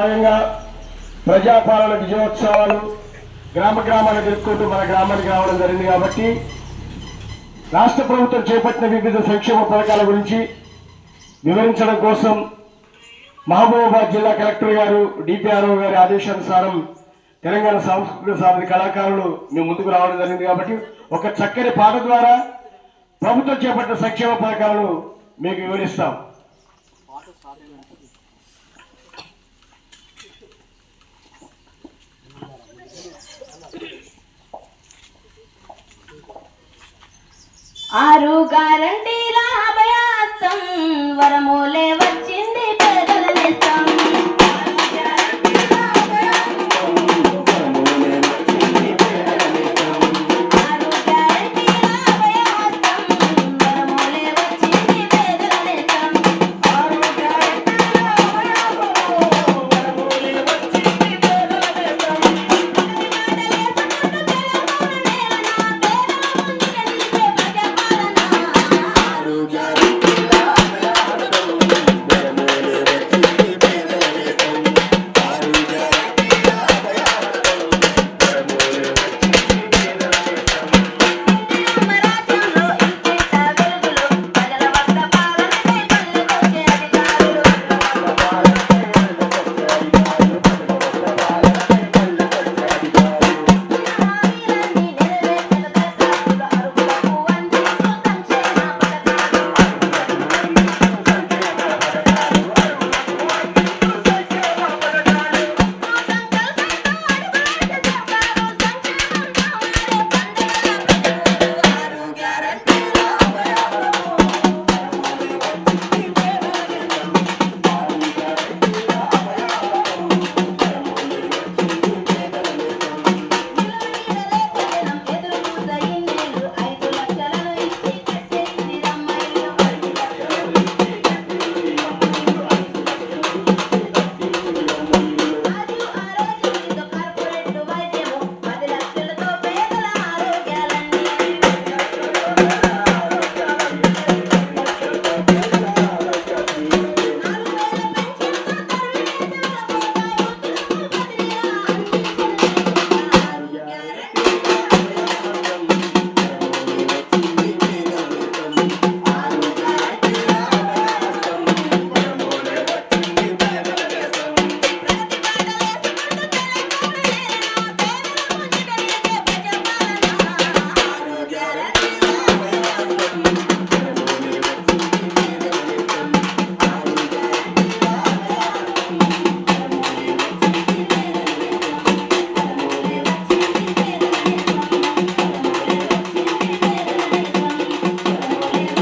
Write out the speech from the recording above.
భాగంగా ప్రజాపాలన విజయోత్సవాలు గ్రామ గ్రామాలు జరుపుకుంటూ మన గ్రామానికి రావడం జరిగింది కాబట్టి రాష్ట్ర ప్రభుత్వం చేపట్టిన వివిధ సంక్షేమ పథకాల గురించి వివరించడం కోసం మహబూబాబాద్ జిల్లా కలెక్టర్ గారు డిపిఆర్ఓ గారి ఆదేశానుసారం తెలంగాణ సాంస్కృతిక సాధన కళాకారులు మేము ముందుకు రావడం జరిగింది కాబట్టి ఒక చక్కని పాట ద్వారా ప్రభుత్వం చేపట్టిన సంక్షేమ పథకాలను మీకు వివరిస్తాం. ఆరు గారంటీ అభయాస్తం. వరమోలే వచ్చి